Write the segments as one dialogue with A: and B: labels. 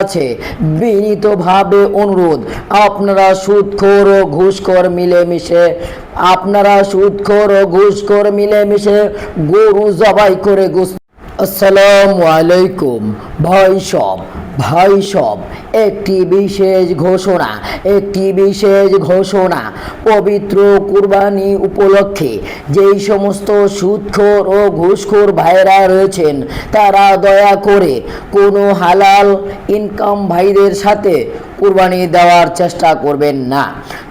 A: আছে। বিনীতভাবে অনুরোধ, আপনারা সুদখোর ও ঘুষখোর মিলেমিশে, আপনারা সুদখোর ও ঘুষখোর মিলেমিশে গরু জবাই করে আসসালামু আলাইকুম। ভাই সব ভাই সব, একটি বিশেষ ঘোষণা, একটি বিশেষ ঘোষণা। পবিত্র কুরবানি উপলক্ষে যেই সমস্ত সুদখোর ও ঘুষখোর ভাইরা রয়েছেন, তারা দয়া করে কোনো হালাল ইনকাম ভাইদের সাথে কুরবানি দেওয়ার চেষ্টা করবেন না।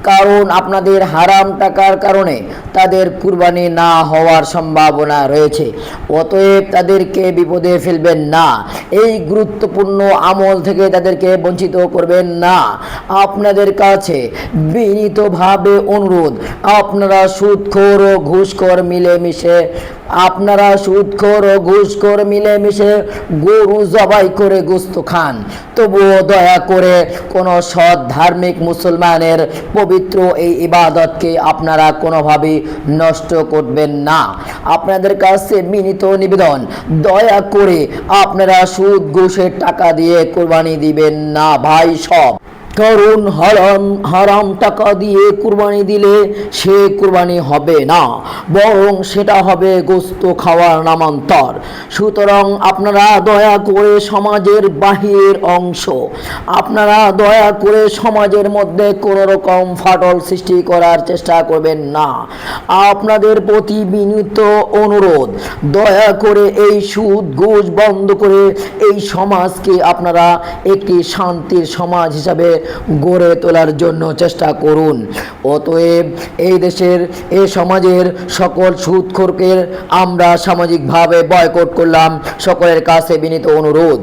A: কারণ আপনাদের হারাম টাকার কারণে তাদের কুরবানি না হওয়ার সম্ভাবনা রয়েছে। অতএব তাদেরকে বিপদে ফেলবেন না। এই গুরুত্বপূর্ণ আমল থেকে তাদেরকে বঞ্চিত করবেন না। আপনাদের কাছে বিনীতভাবে অনুরোধ, আপনারা সুদখোর ও ঘুষখোর মিলেমিশে আপনারা সুদখোর ও ঘুষখোর মিলেমিশে গরু জবাই করে গোস্ত খান। তবুও দয়া করে কোনো সৎ ধার্মিক মুসলমানের পবিত্র এই ইবাদতকে আপনারা কোনোভাবেই নষ্ট করবেন না। আপনাদের কাছে বিনীত নিবেদন, দয়া করে আপনারা সুদ, ঘুষের টাকা দিয়ে কোরবানি দিবেন না ভাই সব। কারণ হারাম হারাম টাকা দিয়ে কুরবানি দিলে সে কুরবানি হবে না, বরং সেটা হবে গোস্ত খাওয়ার নামান্তর। সুতরাং আপনারা দয়া করে সমাজের বাহিরের অংশ, আপনারা দয়া করে সমাজের মধ্যে কোনো রকম ফাটল সৃষ্টি করার চেষ্টা করবেন না। আপনাদের প্রতি বিনীত অনুরোধ, দয়া করে এই সুদ ঘুষ বন্ধ করে এই সমাজকে আপনারা একটি শান্তির সমাজ হিসাবে গড়ে তোলার জন্য চেষ্টা করুন। অতএব এই দেশের, এই সমাজের সকল সুৎখোরকে আমরা সামাজিকভাবে বয়কট করলাম। সকলের কাছে বিনীত অনুরোধ।